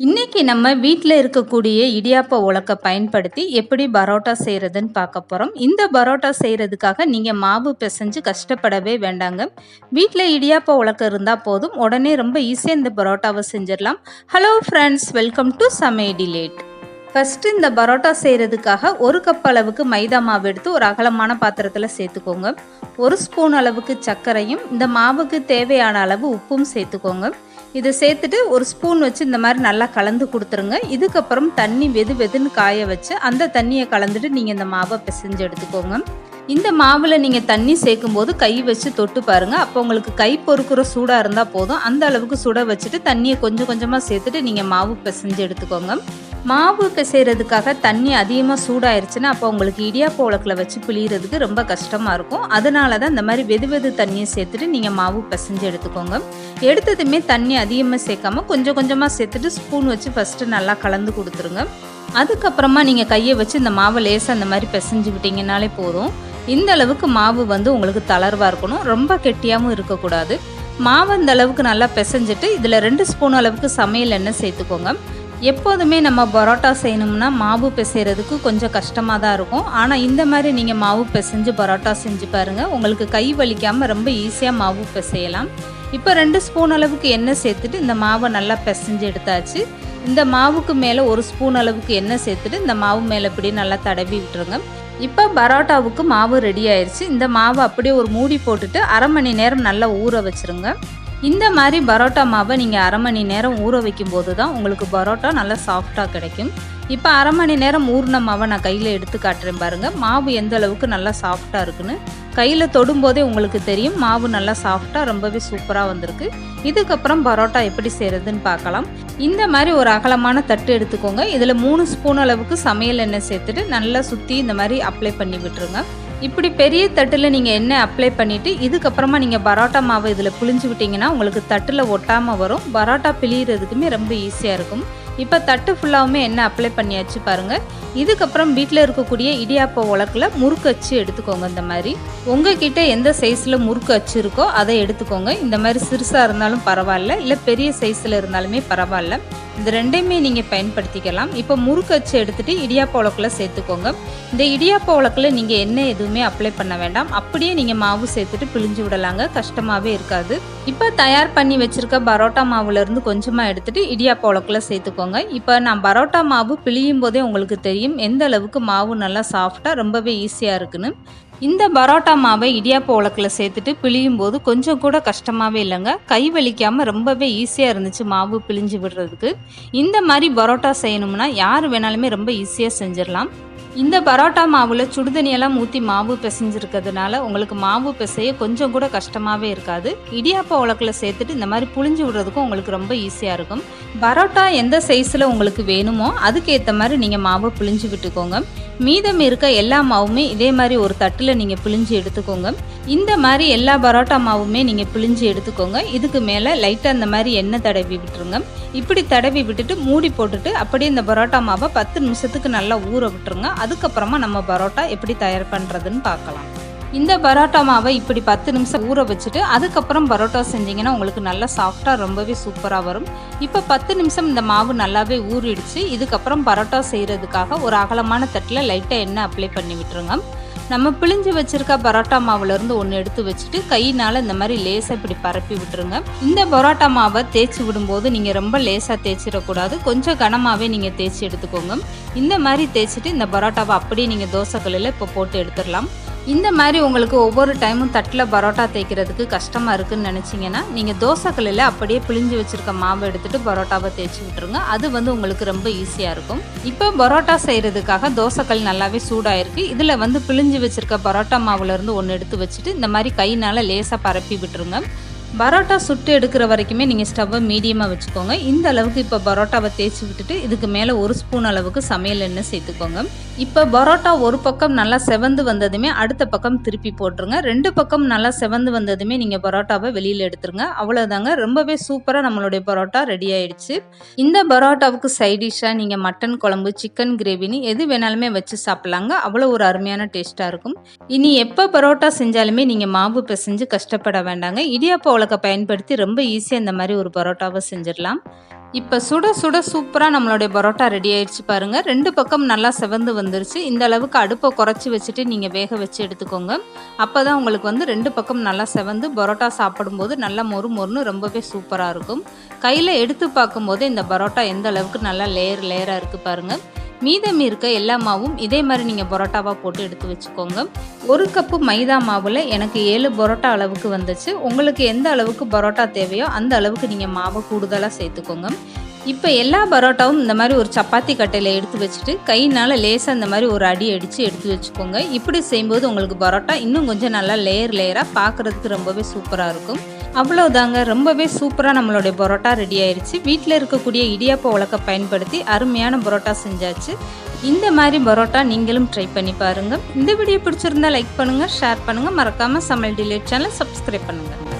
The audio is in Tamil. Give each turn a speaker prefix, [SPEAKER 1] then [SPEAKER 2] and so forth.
[SPEAKER 1] நம்ம வீட்டில் இருக்கக்கூடிய இடியாப்ப உலக்கை பயன்படுத்தி எப்படி பரோட்டா செய்கிறதுன்னு பார்க்க போகிறோம் இந்த பரோட்டா செய்கிறதுக்காக நீங்கள் மாவு பிசைஞ்சு கஷ்டப்படவே வேண்டாங்க. வீட்டில் இடியாப்ப உலக்கம் இருந்தால் போதும். உடனே ரொம்ப ஈஸியாக இந்த பரோட்டாவை செஞ்சிடலாம். ஹலோ ஃப்ரெண்ட்ஸ் வெல்கம் டு சமையடி டிலேட் ஃபஸ்ட்டு இந்த பரோட்டா செய்கிறதுக்காக ஒரு கப் அளவுக்கு மைதா மாவு எடுத்து ஒரு அகலமான பாத்திரத்தில் சேர்த்துக்கோங்க. ஒரு ஸ்பூன் அளவுக்கு சர்க்கரையும் இந்த மாவுக்கு தேவையான அளவு உப்பும் சேர்த்துக்கோங்க. இதை சேர்த்துட்டு ஒரு ஸ்பூன் வச்சு இந்த மாதிரி நல்லா கலந்து கொடுத்துருங்க. இதுக்கப்புறம் தண்ணி வெது வெதுன்னு காய வச்சு அந்த தண்ணியை கலந்துட்டு நீங்கள் இந்த மாவை பிசைஞ்சு எடுத்துக்கோங்க. இந்த மாவில் நீங்கள் தண்ணி சேர்க்கும் போது கை வச்சு தொட்டு பாருங்கள் அப்போ உங்களுக்கு கை பொறுக்கிற சூடாக இருந்தால் போதும். அந்த அளவுக்கு சுட வச்சுட்டு தண்ணியை கொஞ்சம் கொஞ்சமாக சேர்த்துட்டு நீங்கள் மாவு பிசைஞ்சு எடுத்துக்கோங்க. மாவு பிசைகிறதுக்காக தண்ணி அதிகமாக சூடாயிருச்சுன்னா அப்போ உங்களுக்கு இடியாப்ப உலக்கில் வச்சு பிழியறதுக்கு ரொம்ப கஷ்டமாக இருக்கும். அதனால தான் இந்த மாதிரி வெது வெது தண்ணியை சேர்த்துட்டு நீங்கள் மாவு பிசைஞ்சு எடுத்துக்கோங்க. எடுத்ததுமே தண்ணி அதிகமாக சேர்க்காம கொஞ்சம் கொஞ்சமாக சேர்த்துட்டு ஸ்பூன் வச்சு ஃபஸ்ட்டு நல்லா கலந்து கொடுத்துருங்க. அதுக்கப்புறமா நீங்கள் கையை வச்சு இந்த மாவை லேசாக அந்த மாதிரி பிசைஞ்சு விட்டிங்கனாலே போதும். இந்த அளவுக்கு மாவு வந்து உங்களுக்கு தளர்வாக இருக்கணும். ரொம்ப கெட்டியாகவும் இருக்கக்கூடாது. மாவு இந்த அளவுக்கு நல்லா பிசைஞ்சிட்டு இதில் ரெண்டு ஸ்பூன் அளவுக்கு சமையல் எண்ணெய் சேர்த்துக்கோங்க. எப்போதுமே நம்ம பரோட்டா செய்யணும்னா மாவு பிசைகிறதுக்கு கொஞ்சம் கஷ்டமாக தான் இருக்கும். ஆனால் இந்த மாதிரி நீங்கள் மாவு பிசைஞ்சு பரோட்டா செஞ்சு பாருங்கள் உங்களுக்கு கை வலிக்காமல் ரொம்ப ஈஸியாக மாவு பிசையலாம். இப்போ ரெண்டு ஸ்பூன் அளவுக்கு எண்ணெய் சேர்த்துட்டு இந்த மாவை நல்லா பிசைஞ்சு எடுத்தாச்சு. இந்த மாவுக்கு மேலே ஒரு ஸ்பூன் அளவுக்கு எண்ணெய் சேர்த்துட்டு இந்த மாவு மேலே இப்படி நல்லா தடவி விட்டுருங்க. இப்போ பரோட்டாவுக்கு மாவு ரெடி ஆயிடுச்சு இந்த மாவை அப்படியே ஒரு மூடி போட்டுட்டு அரை மணி நேரம் நல்லா ஊற வச்சுருங்க. இந்த மாதிரி பரோட்டா மாவை நீங்கள் அரை மணி நேரம் ஊற வைக்கும் போது தான் உங்களுக்கு பரோட்டா நல்லா சாஃப்டாக கிடைக்கும். இப்போ அரை மணி நேரம் ஊறின மாவை நான் கையில் எடுத்து காட்டுறேன் பாருங்கள் மாவு எந்த அளவுக்கு நல்லா சாஃப்டாக இருக்குன்னு. கையில் தொடும்போதே உங்களுக்கு தெரியும் மாவு நல்லா சாஃப்டாக ரொம்பவே சூப்பராக வந்திருக்கு. இதுக்கப்புறம் பரோட்டா எப்படி செய்கிறதுன்னு பார்க்கலாம். இந்த மாதிரி ஒரு அகலமான தட்டு எடுத்துக்கோங்க. இதில் மூணு ஸ்பூன் அளவுக்கு சமையல் எண்ணெய் சேர்த்துட்டு நல்லா சுற்றி இந்த மாதிரி அப்ளை பண்ணி விட்டுருங்க. இப்படி பெரிய தட்டில் நீங்கள் எண்ணெய் அப்ளை பண்ணிவிட்டு இதுக்கப்புறமா நீங்கள் பரோட்டா மாவு இதில் புளிஞ்சு விட்டிங்கன்னா உங்களுக்கு தட்டில் ஒட்டாமல் வரும். பரோட்டா பிழியறதுக்குமே ரொம்ப ஈஸியாக இருக்கும். இப்போ தட்டு ஃபுல்லாகவுமே எண்ணெய் அப்ளை பண்ணியாச்சு பாருங்கள் இதுக்கப்புறம் வீட்டில் இருக்கக்கூடிய இடியாப்ப உலக்கில் முறுக்கு அச்சு எடுத்துக்கோங்க இந்த மாதிரி. உங்ககிட்ட எந்த சைஸில் முறுக்கு அச்சு இருக்கோ அதை எடுத்துக்கோங்க. இந்த மாதிரி சிறுசாக இருந்தாலும் பரவாயில்ல இல்லை பெரிய சைஸில் இருந்தாலுமே பரவாயில்ல. இந்த ரெண்டையுமே நீங்கள் பயன்படுத்திக்கலாம். இப்போ முறுக்கு அச்சு எடுத்துகிட்டு இடியாப்ப உலக்கில் சேர்த்துக்கோங்க. இந்த இடியாப்ப உலக்கில் நீங்கள் எண்ணெய் எதுவுமே அப்ளை பண்ண வேண்டாம். அப்படியே நீங்கள் மாவு சேர்த்துட்டு பிழிஞ்சு விடலாங்க. கஷ்டமாகவே இருக்காது. இப்போ தயார் பண்ணி வச்சுருக்க பரோட்டா மாவுலேருந்து கொஞ்சமாக எடுத்துகிட்டு இடியாப்ப உலக்கில் சேர்த்துக்கோங்க. இப்போ நான் பரோட்டா மாவு பிழியும் போதே உங்களுக்கு தெரியும் எந்த அளவுக்கு மாவு நல்லா சாஃப்டாக ரொம்பவே ஈஸியாக இருக்குன்னு. இந்த பரோட்டா மாவை இடியாப்ப உலக்கில் சேர்த்துட்டு பிழியும் போது கொஞ்சம் கூட கஷ்டமாகவே இல்லைங்க. கை வலிக்காமல் ரொம்பவே ஈஸியாக இருந்துச்சு மாவு பிழிஞ்சு விடுறதுக்கு. இந்த மாதிரி பரோட்டா செய்யணும்னா யார் வேணாலுமே ரொம்ப ஈஸியாக செஞ்சிடலாம். இந்த பரோட்டா மாவில் சுடுதண்ணியெல்லாம் ஊற்றி மாவு பிசைஞ்சிருக்கிறதுனால உங்களுக்கு மாவு பிசைய கொஞ்சம் கூட கஷ்டமாகவே இருக்காது. இடியாப்ப உலக்கில் சேர்த்துட்டு இந்த மாதிரி புளிஞ்சு விடுறதுக்கும் உங்களுக்கு ரொம்ப ஈஸியாக இருக்கும். பரோட்டா எந்த சைஸில் உங்களுக்கு வேணுமோ அதுக்கேற்ற மாதிரி நீங்கள் மாவை புளிஞ்சு விட்டுக்கோங்க. மீதம் இருக்க எல்லா மாவுமே இதே மாதிரி ஒரு தட்டில் நீங்கள் பிழிஞ்சு எடுத்துக்கோங்க. இந்த மாதிரி எல்லா பரோட்டா மாவுமே நீங்கள் பிழிஞ்சு எடுத்துக்கோங்க. இதுக்கு மேலே லைட்டாக இந்த மாதிரி எண்ணெய் தடவி விட்டுருங்க. இப்படி தடவி விட்டுட்டு மூடி போட்டுட்டு அப்படியே இந்த பரோட்டா மாவை பத்து நிமிஷத்துக்கு நல்லா ஊற விட்டுருங்க. அதுக்கப்புறமா நம்ம பரோட்டா எப்படி தயார் பண்ணுறதுன்னு பார்க்கலாம். இந்த பரோட்டா மாவை இப்படி பத்து நிமிஷம் ஊற வச்சுட்டு அதுக்கப்புறம் பரோட்டா செஞ்சிங்கன்னா உங்களுக்கு நல்லா சாஃப்டாக ரொம்பவே சூப்பராக வரும். இப்போ பத்து நிமிஷம் இந்த மாவு நல்லாவே ஊறிடுச்சு. இதுக்கப்புறம் பரோட்டா செய்கிறதுக்காக ஒரு அகலமான தட்டில் லைட்டாக எண்ணெய் அப்ளை பண்ணி விட்டுருங்க. நம்ம பிழிஞ்சு வச்சிருக்க பரோட்டா மாவுலேருந்து ஒன்று எடுத்து வச்சுட்டு கையினால் இந்த மாதிரி லேசாக இப்படி பரப்பி விட்டுருங்க. இந்த பரோட்டா மாவை தேய்ச்சி விடும்போது நீங்கள் ரொம்ப லேசாக தேய்ச்சிடக்கூடாது கொஞ்சம் கனமாகவே நீங்கள் தேய்ச்சி எடுத்துக்கோங்க. இந்த மாதிரி தேய்ச்சிட்டு இந்த பரோட்டாவை அப்படியே நீங்கள் தோசைக்கல்லில் இப்போ போட்டு எடுத்துடலாம். இந்த மாதிரி உங்களுக்கு ஒவ்வொரு டைமும் தட்டில் பரோட்டா தேய்க்கிறதுக்கு கஷ்டமாக இருக்குன்னு நினச்சிங்கன்னா நீங்கள் தோசைக்கல்லில் அப்படியே பிழிஞ்சு வச்சுருக்க மாவை எடுத்துகிட்டு பரோட்டாவை தேய்ச்சி விட்டுருங்க. அது வந்து உங்களுக்கு ரொம்ப ஈஸியாக இருக்கும். இப்போ பரோட்டா செய்கிறதுக்காக தோசைக்கல் நல்லாவே சூடாயிருக்கு. இதில் வந்து பிழிஞ்சு வச்சுருக்க பரோட்டா மாவுலேருந்து ஒன்று எடுத்து வச்சுட்டு இந்த மாதிரி கையினால் லேசாக பரப்பி விட்டுருங்க. பரோட்டா சுட்டு எடுக்கிற வரைக்குமே நீங்கள் ஸ்டவ்வை மீடியமாக வச்சுக்கோங்க. இந்த அளவுக்கு இப்போ பரோட்டாவை தேய்ச்சி விட்டுட்டு இதுக்கு மேலே ஒரு ஸ்பூன் அளவுக்கு சமையல் எண்ணெய் சேர்த்துக்கோங்க. இப்போ பரோட்டா ஒரு பக்கம் நல்லா செவந்து வந்ததுமே அடுத்த பக்கம் திருப்பி போட்டுருங்க. ரெண்டு பக்கம் நல்லா செவந்து வந்ததுமே நீங்கள் பரோட்டாவை வெளியில் எடுத்துருங்க. அவ்வளோதாங்க ரொம்பவே சூப்பராக நம்மளுடைய பரோட்டா ரெடி ஆயிடுச்சு. இந்த பரோட்டாவுக்கு சைடிஷாக நீங்கள் மட்டன் குழம்பு சிக்கன் கிரேவின்னு எது வேணாலுமே வச்சு சாப்பிட்லாங்க. அவ்வளோ ஒரு அருமையான டேஸ்ட்டாக இருக்கும். இனி எப்போ பரோட்டா செஞ்சாலுமே நீங்கள் மாவு பிசைஞ்சு கஷ்டப்பட வேண்டாங்க. இடியாப்ப உலக்கை பயன்படுத்தி ரொம்ப ஈஸியாக இந்த மாதிரி ஒரு பரோட்டாவை செஞ்சிடலாம். இப்போ சுட சுட சூப்பராக நம்மளுடைய பரோட்டா ரெடி ஆயிடுச்சு பாருங்கள் ரெண்டு பக்கம் நல்லா செவந்து வந்துருச்சு. இந்த அளவுக்கு அடுப்பை குறைச்சி வச்சுட்டு நீங்கள் வேக வச்சு எடுத்துக்கோங்க. அப்போ தான் உங்களுக்கு வந்து ரெண்டு பக்கம் நல்லா செவந்து பரோட்டா சாப்பிடும்போது நல்லா மொறு மொறுன்னு ரொம்பவே சூப்பராக இருக்கும். கையில் எடுத்து பார்க்கும்போது இந்த பரோட்டா எந்த அளவுக்கு நல்லா லேயர் லேயராக இருக்குது பாருங்கள் மீதம் இருக்க எல்லா மாவும் இதே மாதிரி நீங்கள் பரோட்டாவாக போட்டு எடுத்து வச்சுக்கோங்க. ஒரு கப்பு மைதா மாவில் எனக்கு ஏழு பரோட்டா அளவுக்கு வந்துச்சு. உங்களுக்கு எந்த அளவுக்கு பரோட்டா தேவையோ அந்த அளவுக்கு நீங்கள் மாவை கூடுதலாக சேர்த்துக்கோங்க. இப்போ எல்லா பரோட்டாவும் இந்த மாதிரி ஒரு சப்பாத்தி கட்டையில் எடுத்து வச்சுட்டு கையினால் லேசாக இந்த மாதிரி ஒரு அடி அடித்து எடுத்து வச்சுக்கோங்க. இப்படி செய்யும்போது உங்களுக்கு பரோட்டா இன்னும் கொஞ்சம் நல்லா லேயர் லேயராக பார்க்குறதுக்கு ரொம்பவே சூப்பராக இருக்கும். அவ்வளோதாங்க ரொம்பவே சூப்பராக நம்மளுடைய பரோட்டா ரெடி ஆயிடுச்சு வீட்டில் இருக்கக்கூடிய இடியாப்ப உலக்க பயன்படுத்தி அருமையான பரோட்டா செஞ்சாச்சு. இந்த மாதிரி பரோட்டா நீங்களும் ட்ரை பண்ணி பாருங்கள் இந்த வீடியோ பிடிச்சிருந்தா லைக் பண்ணுங்கள் ஷேர் பண்ணுங்கள் மறக்காமல் சமையல் டிலேட் சேனல் சப்ஸ்கிரைப் பண்ணுங்கள்